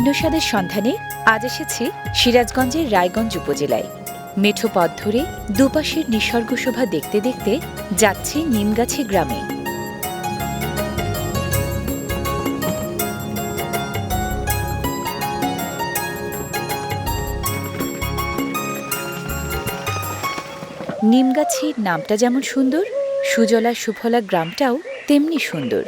ভিন্ন স্বাদের সন্ধানে আজ এসেছি সিরাজগঞ্জের রায়গঞ্জ উপজেলায়। মেঠো পথ ধরে দুপাশের নিসর্গ শোভা দেখতে দেখতে যাচ্ছি নিমগাছি গ্রামে। নিমগাছির নামটা যেমন সুন্দর, সুজলা সুফলা গ্রামটাও তেমনি সুন্দর।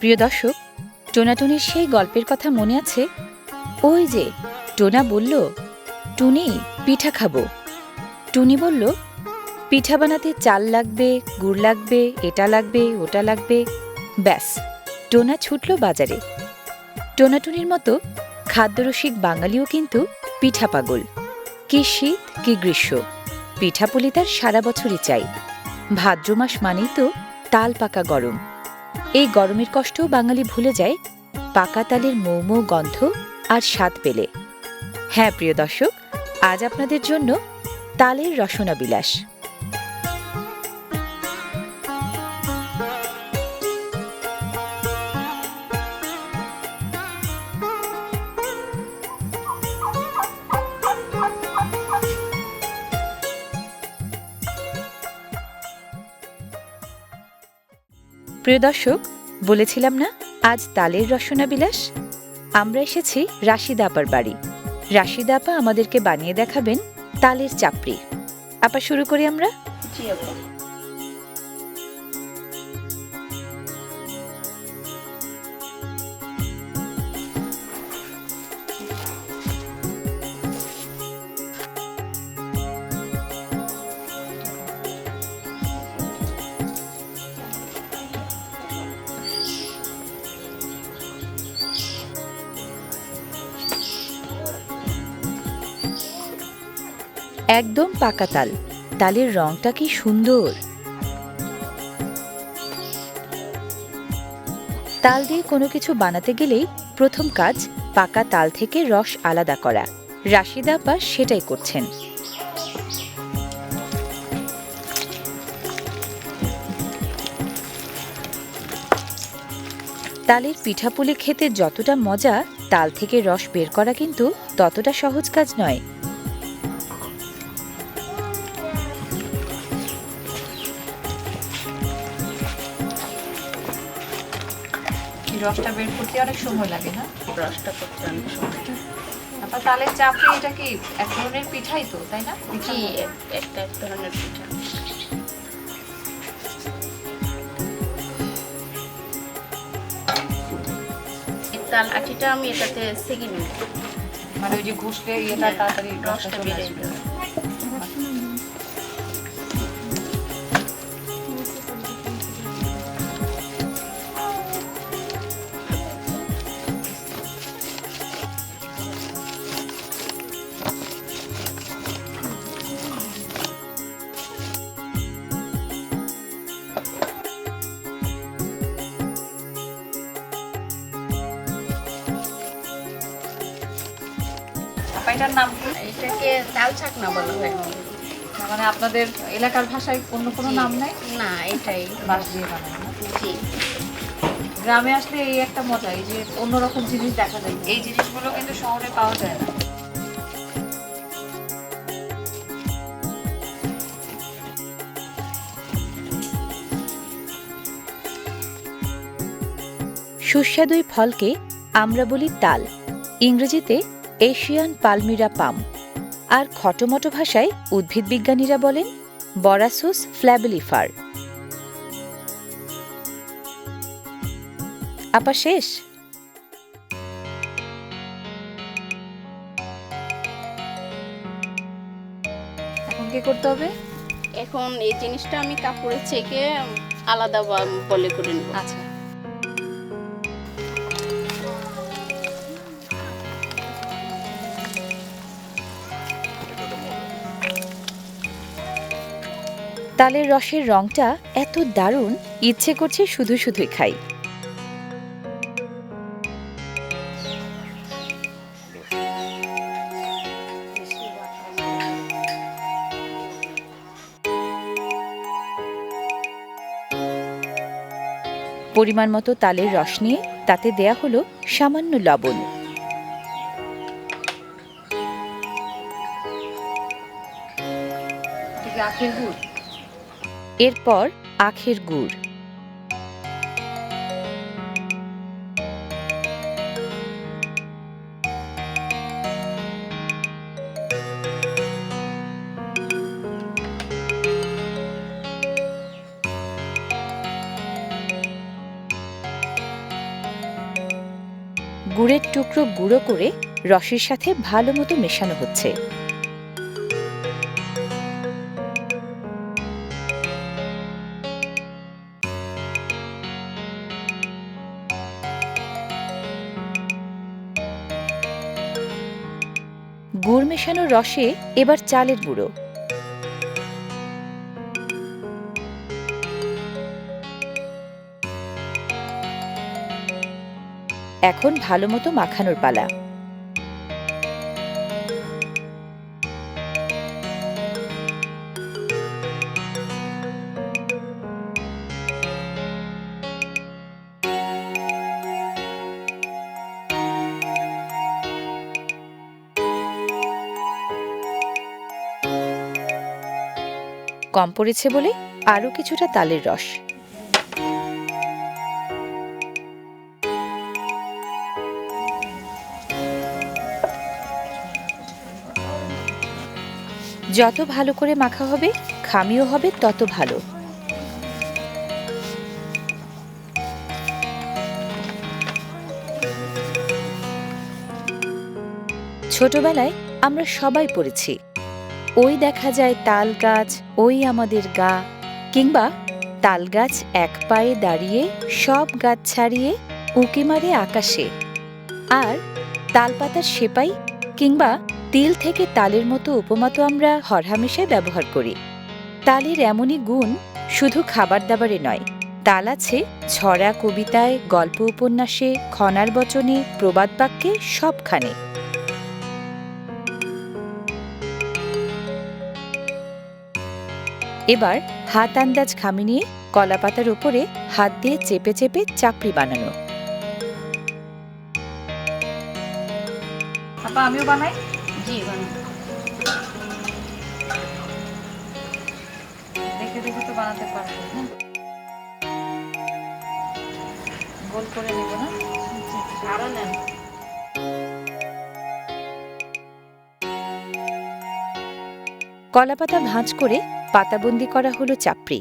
প্রিয় দর্শক, টোনাটুনির সেই গল্পের কথা মনে আছে? ওই যে, টোনা বলল, টুনি, পিঠা খাব। টুনি বলল, পিঠা বানাতে চাল লাগবে, গুড় লাগবে, এটা লাগবে, ওটা লাগবে। ব্যাস, টোনা ছুটল বাজারে। টোনাটুনির মতো খাদ্যরসিক বাঙালিও কিন্তু পিঠা পাগল। কি শীত, কি গ্রীষ্ম পিঠাপুলি তার সারা বছরই চাই। ভাদ্র মাস মানেই তো তাল পাকা গরম। এই গরমের কষ্টও বাঙালি ভুলে যায় পাকা তালের মৌ মৌ গন্ধ আর স্বাদ পেলে। হ্যাঁ প্রিয় দর্শক, আজ আপনাদের জন্য তালের রসনা বিলাস প্রিয় দর্শক, বলেছিলাম না, আজ তালের রসনা বিলাস আমরা এসেছি রাশিদা আপার বাড়ি। রাশিদা আপা আমাদেরকে বানিয়ে দেখাবেন তালের চাপড়ি। আপা, শুরু করি আমরা? একদম পাকা তাল। তালের রংটা কি সুন্দর। তাল দিয়ে কোনো কিছু বানাতে গেলেই প্রথম কাজ পাকা তাল থেকে রস আলাদা করা। রাশিদা আপা সেটাই করছেন। তালের পিঠাপুলি খেতে যতটা মজা তাল থেকে রস বের করা কিন্তু ততটা সহজ কাজ নয়। রসটা বের করতে অনেক সময় লাগে না? রসটা করতে অনেক সময় আপনার তালের চাপড়ি এটা কি এক ধরনের পিঠাই তো তাই না? জি একটা এক ধরনের পিঠা। এই তাল আটিটা আমি এটাতে সেগে নিব। মানে ওই যে ঘষলে ইয়েটা তাড়াতাড়ি রসটা বেড়ে যাবে। এটার নাম এটাকে তাল ছাকনা বলা হয় মানে আপনাদের এলাকার ভাষায় অন্য কোনো নাম নাই? না এটাই। বাঁশ দিয়ে বানানো। না? জি। গ্রামে আসলে এই একটা মজা এই যে অন্যরকম জিনিস দেখা যায়। এই জিনিসগুলো কিন্তু শহরে পাওয়া যায় না। সুস্বাদু ফলকে আমরা বলি তাল। ইংরেজিতে এশিয়ান পালমিরা পাম। আর খটোমটো ভাষায় উদ্ভিদ বিজ্ঞানীরা বলেন বরাসুস ফ্ল্যাবেলিফার। আপা শেষ? এখন কি করতে হবে? এখন এই জিনিসটা আমি কাপড়ে চেকে আলাদা বলে করে নেব। আচ্ছা। তালের রসের রঙটা এত দারুণ, ইচ্ছে করছে শুধু শুধুই খাই। পরিমাণ মতো তালের রস নিয়ে তাতে দেয়া হলো সামান্য লবণ। গুড়? এরপর আখের গুড়। গুড়ের টুকরো গুঁড়ো করে রসের সাথে ভালো মতো মেশানো হচ্ছে। গুড় মেশানোর রসে এবার চালের গুঁড়ো। এখন ভালো মতো মাখানোর পালা। কম পড়েছে বলে আরও কিছুটা তালের রস। যত ভালো করে মাখা হবে, খামিও হবে, তত ভালো। ছোটবেলায় আমরা সবাই পড়েছি ওই দেখা যায় তাল গাছ, ওই আমাদের গা। কিংবা তাল গাছ এক পায়ে দাঁড়িয়ে, সব গাছ ছাড়িয়ে, উঁকি মারে আকাশে। আর তালপাতার সেপাই কিংবা তিল থেকে তালের মতো উপমা তো আমরা হরহামেশাই ব্যবহার করি। তালের এমনই গুণ শুধু খাবার দাবারে নয়। তাল আছে ছড়া কবিতায়, গল্প উপন্যাসে খনার বচনে, প্রবাদ বাক্যে, সবখানে। এবার হাত আন্দাজ খামি নিয়ে কলাপাতার উপরে হাত দিয়ে চেপে চেপে চাপড়ি বানানো। আমিও বানাই? জি দেখে দেখে তো বানাতে পারব। গোল করে নেব না? আরও নেন। কলাপাতা ভাঁজ করে পাতাবন্দি করা হলো চাপড়ি।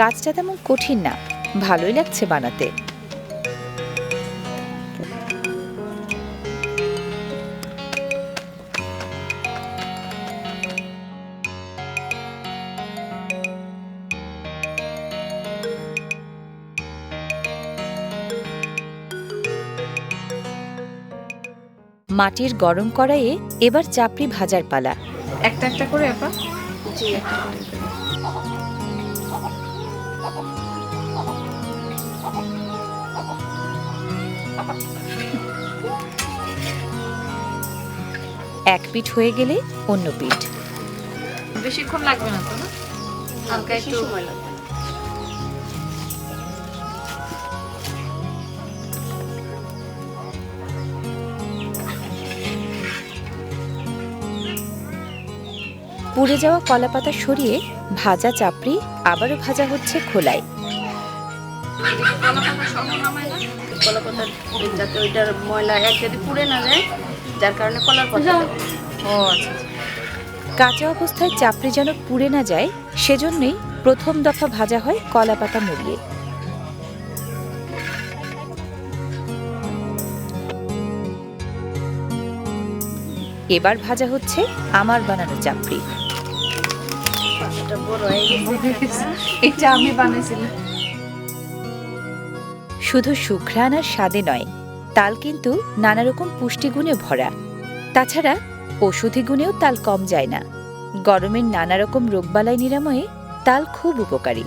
কাজটা তেমন কঠিন না ভালোই লাগছে বানাতে। মাটির গরম কড়াইয়ে এবার চাপড়ি ভাজার পালা। একটা একটা করে আপা। জি একটা করে। দেন। এক পিঠ হয়ে গেলে অন্য পিঠ। বেশিক্ষণ লাগবে না তো না? হালকা একটু সময় লাগবে। পুড়ে যাওয়া কলাপাতা সরিয়ে ভাজা চাপড়ি আবারও ভাজা হচ্ছে খোলায়। ময়লা যদি পুড়ে না যায় যার কারণে পাতা ও কাঁচা অবস্থায় চাপড়ি যেন পুড়ে না যায়, সেজন্যই প্রথম দফা ভাজা হয় কলাপাতা মুড়িয়ে। এবার ভাজা হচ্ছে আমার বানানো চাপড়ি। পাতাটা বড় এটা আমি বানিয়েছিলাম। শুধু শুক্রাণ আর স্বাদে নয় তাল কিন্তু নানা রকম পুষ্টিগুণে ভরা। তাছাড়া ওষুধি গুণেও তাল কম যায় না। গরমের নানা রকম রোগবালাই নিরাময়ে তাল খুব উপকারী।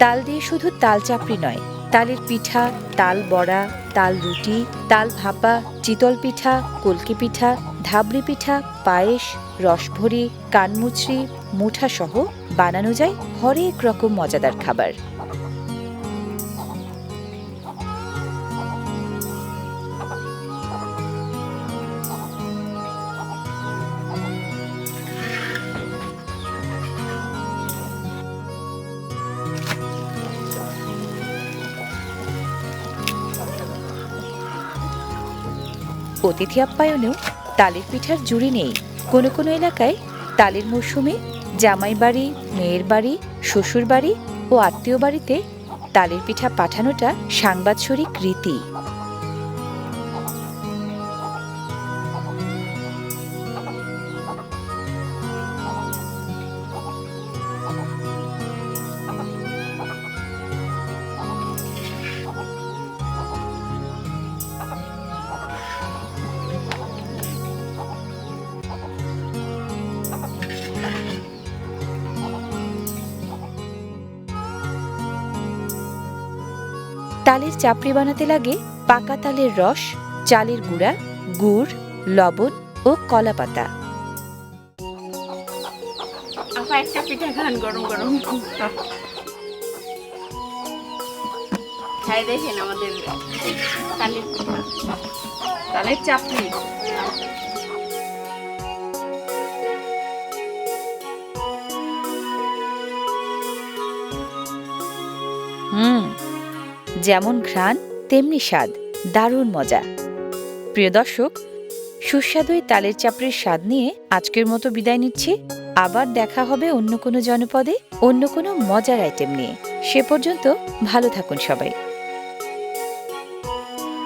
তাল দিয়ে শুধু তাল চাপড়ি নয়, তালের পিঠা, তাল বড়া, তাল রুটি, তাল ভাপা, চিতল পিঠা, কলকি পিঠা, ধাবড়ি পিঠা, পায়েস, রসভরি, কানমুচড়ি মুঠা সহ বানানো যায় হরেক রকম মজাদার খাবার। অতিথি আপ্যায়নেও তালের পিঠার জুড়ি নেই। কোনো কোনো এলাকায় তালের মৌসুমে জামাই বাড়ি, মেয়ের বাড়ি, শ্বশুর বাড়ি ও আত্মীয় বাড়িতে তালের পিঠা পাঠানোটা সাংবাৎসরিক রীতি। তালের চাপড়ি বানাতে লাগে পাকা তালের রস চালের গুঁড়া গুড় লবণ ও কলা পাতা। একটা পিঠা খান গরম গরম। খাই দেখেন আমাদের তালের পিঠা। তালের চাপড়ি। হুম। যেমন ঘ্রাণ, তেমনি স্বাদ। দারুণ মজা। প্রিয় দর্শক, সুস্বাদু এই তালের চাপড়ির স্বাদ নিয়ে আজকের মতো বিদায় নিচ্ছি। আবার দেখা হবে অন্য কোনো জনপদে, অন্য কোনো মজার আইটেম নিয়ে। সে পর্যন্ত ভালো থাকুন সবাই।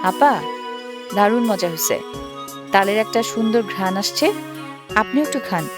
আপা, দারুণ মজা হয়েছে তালের একটা সুন্দর ঘ্রাণ আসছে। আপনিও একটু খান।